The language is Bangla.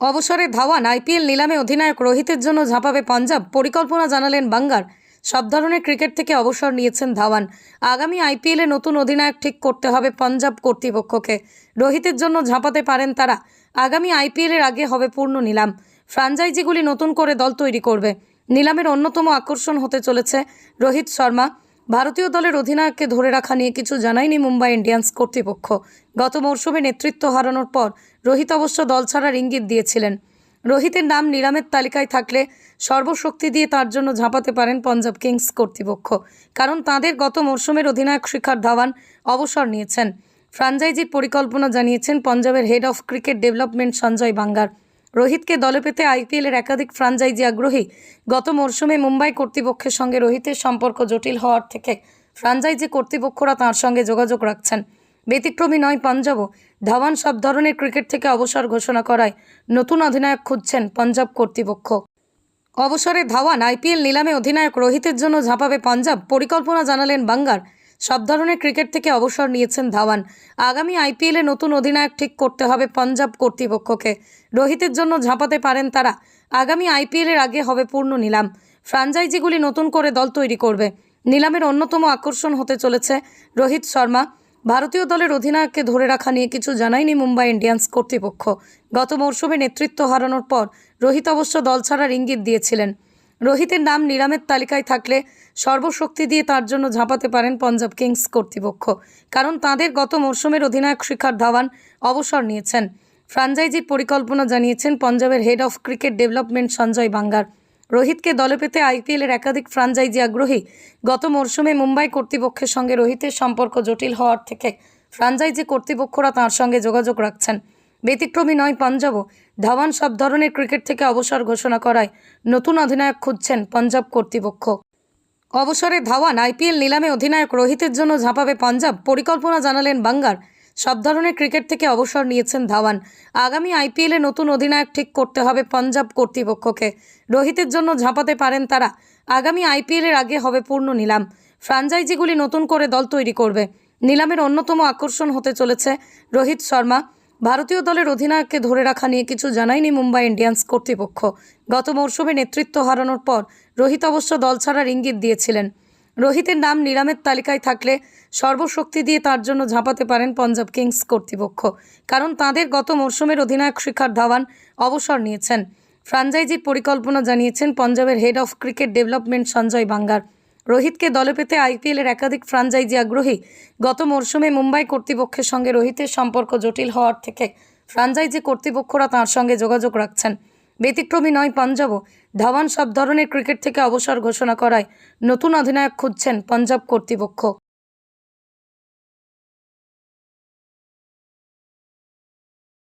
অবসরে ধাওয়ান আইপিএল নিলামে অধিনায়ক রোহিতের জন্য ঝাঁপাবে পাঞ্জাব, পরিকল্পনা জানালেন বাঙ্গার। সব ধরনের ক্রিকেট থেকে অবসর নিয়েছেন ধাওয়ান। আগামী আইপিএলে নতুন অধিনায়ক ঠিক করতে হবে পাঞ্জাব কর্তৃপক্ষকে। রোহিতের জন্য ঝাঁপাতে পারেন তারা। আগামী আইপিএলের আগে হবে পূর্ণ নিলাম। ফ্রাঞ্চাইজিগুলি নতুন করে দল তৈরি করবে। নিলামের অন্যতম আকর্ষণ হতে চলেছে রোহিত শর্মা। ভারতীয় দলের অধিনায়ককে ধরে রাখা নিয়ে কিছু জানায়নি মুম্বাই ইন্ডিয়ান্স কর্তৃপক্ষ। গত মরশুমে নেতৃত্ব হারানোর পর রোহিত অবশ্য দল ছাড়ার ইঙ্গিত দিয়েছিলেন। রোহিতের নাম নিলামের তালিকায় থাকলে সর্বশক্তি দিয়ে তার জন্য ঝাঁপাতে পারেন পঞ্জাব কিংস কর্তৃপক্ষ, কারণ তাদের গত মরশুমের অধিনায়ক শিখর ধাওয়ান অবসর নিয়েছেন। ফ্রাঞ্চাইজির পরিকল্পনা জানিয়েছেন পঞ্জাবের head of cricket development Sanjay Bangar. রোহিতকে দলে পেতে আইপিএলের একাধিক ফ্রাঞ্চাইজি আগ্রহী গত মরশুমে মুম্বাই কর্তৃপক্ষের সঙ্গে রোহিতের সম্পর্ক জটিল হওয়ার থেকে ফ্রাঞ্চাইজি কর্তৃপক্ষরা তাঁর সঙ্গে যোগাযোগ রাখছেন। ব্যতিক্রমী নয় পাঞ্জাবও ধাওয়ান সব ধরনের ক্রিকেট থেকে অবসর ঘোষণা করায় নতুন অধিনায়ক খুঁজছেন পাঞ্জাব কর্তৃপক্ষ। অবসরে ধাওয়ান আইপিএল নিলামে অধিনায়ক রোহিতের জন্য ঝাঁপাবে পাঞ্জাব, পরিকল্পনা জানালেন বাঙ্গার। সব ধরনের ক্রিকেট থেকে অবসর নিয়েছেন ধাওয়ান। আগামী আইপিএলে নতুন অধিনায়ক ঠিক করতে হবে পাঞ্জাব কর্তৃপক্ষকে। রোহিতের জন্য ঝাঁপাতে পারেন তারা। আগামী আইপিএলের আগে হবে পূর্ণ নিলাম। ফ্রাঞ্চাইজিগুলি নতুন করে দল তৈরি করবে। নিলামের অন্যতম আকর্ষণ হতে চলেছে রোহিত শর্মা। ভারতীয় দলের অধিনায়ককে ধরে রাখা নিয়ে কিছু জানায়নি মুম্বাই ইন্ডিয়ান্স কর্তৃপক্ষ। গত মরশুমে নেতৃত্ব হারানোর পর রোহিত অবশ্য দল ছাড়ার ইঙ্গিত দিয়েছিলেন। রোহিতের নাম নিলামের তালিকায় থাকলে সর্বশক্তি দিয়ে তার জন্য ঝাঁপাতে পারেন পঞ্জাব কিংস কর্তৃপক্ষ। কারণ তাদের গত মরশুমের অধিনায়ক শিখর ধাওয়ান অবসর নিয়েছেন। ফ্রাঞ্চাইজির পরিকল্পনা জানিয়েছেন পঞ্জাবের head of cricket development Sanjay Bangar. রোহিতকে দলে পেতে আইপিএলের একাধিক ফ্রাঞ্চাইজি আগ্রহী গত মরশুমে মুম্বাই কর্তৃপক্ষের সঙ্গে রোহিতের সম্পর্ক জটিল হওয়ার থেকে ফ্রাঞ্চাইজি কর্তৃপক্ষরা তাঁর সঙ্গে যোগাযোগ রাখছেন। ব্যতিক্রমী নয় পাঞ্জাবও ধাওয়ান সব ধরনের ক্রিকেট থেকে অবসর ঘোষণা করায় নতুন অধিনায়ক খুঁজছেন পাঞ্জাব কর্তৃপক্ষ। অবসরে ধাওয়ান আইপিএল নিলামে অধিনায়ক রোহিতের জন্য ঝাঁপাবে পাঞ্জাব, পরিকল্পনা জানালেন বাঙ্গার। সব ধরনের ক্রিকেট থেকে অবসর নিয়েছেন ধাওয়ান। আগামী আইপিএলে নতুন অধিনায়ক ঠিক করতে হবে পাঞ্জাব কর্তৃপক্ষকে। রোহিতের জন্য ঝাঁপাতে পারেন তারা। আগামী আইপিএলের আগে হবে পূর্ণ নিলাম। ফ্রাঞ্চাইজিগুলি নতুন করে দল তৈরি করবে। নিলামের অন্যতম আকর্ষণ হতে চলেছে রোহিত শর্মা। ভারতীয় দলের অধিনায়ককে ধরে রাখা নিয়ে কিছু জানায়নি মুম্বাই ইন্ডিয়ান্স কর্তৃপক্ষ। গত মরশুমে নেতৃত্ব হারানোর পর রোহিত অবশ্য দল ছাড়ার ইঙ্গিত দিয়েছিলেন। রোহিতের নাম নিলামের তালিকায় থাকলে সর্বশক্তি দিয়ে তার জন্য ঝাঁপাতে পারেন পঞ্জাব কিংস কর্তৃপক্ষ, কারণ তাদের গত মরশুমের অধিনায়ক শিখর ধাওয়ান অবসর নিয়েছেন। ফ্রাঞ্চাইজির পরিকল্পনা জানিয়েছেন পঞ্জাবের head of cricket development Sanjay Bangar. রোহিতকে দলে পেতে আইপিএলের একাধিক ফ্রাঞ্চাইজি আগ্রহী গত মরশুমে মুম্বাই কর্তৃপক্ষের সঙ্গে রোহিতের সম্পর্ক জটিল হওয়ার থেকে ফ্রাঞ্চাইজি কর্তৃপক্ষরা তাঁর সঙ্গে যোগাযোগ রাখছেন। ব্যতিক্রমী নয় পাঞ্জাবও ধাওয়ান সব ধরনের ক্রিকেট থেকে অবসর ঘোষণা করায় নতুন অধিনায়ক খুঁজছেন পাঞ্জাব কর্তৃপক্ষ।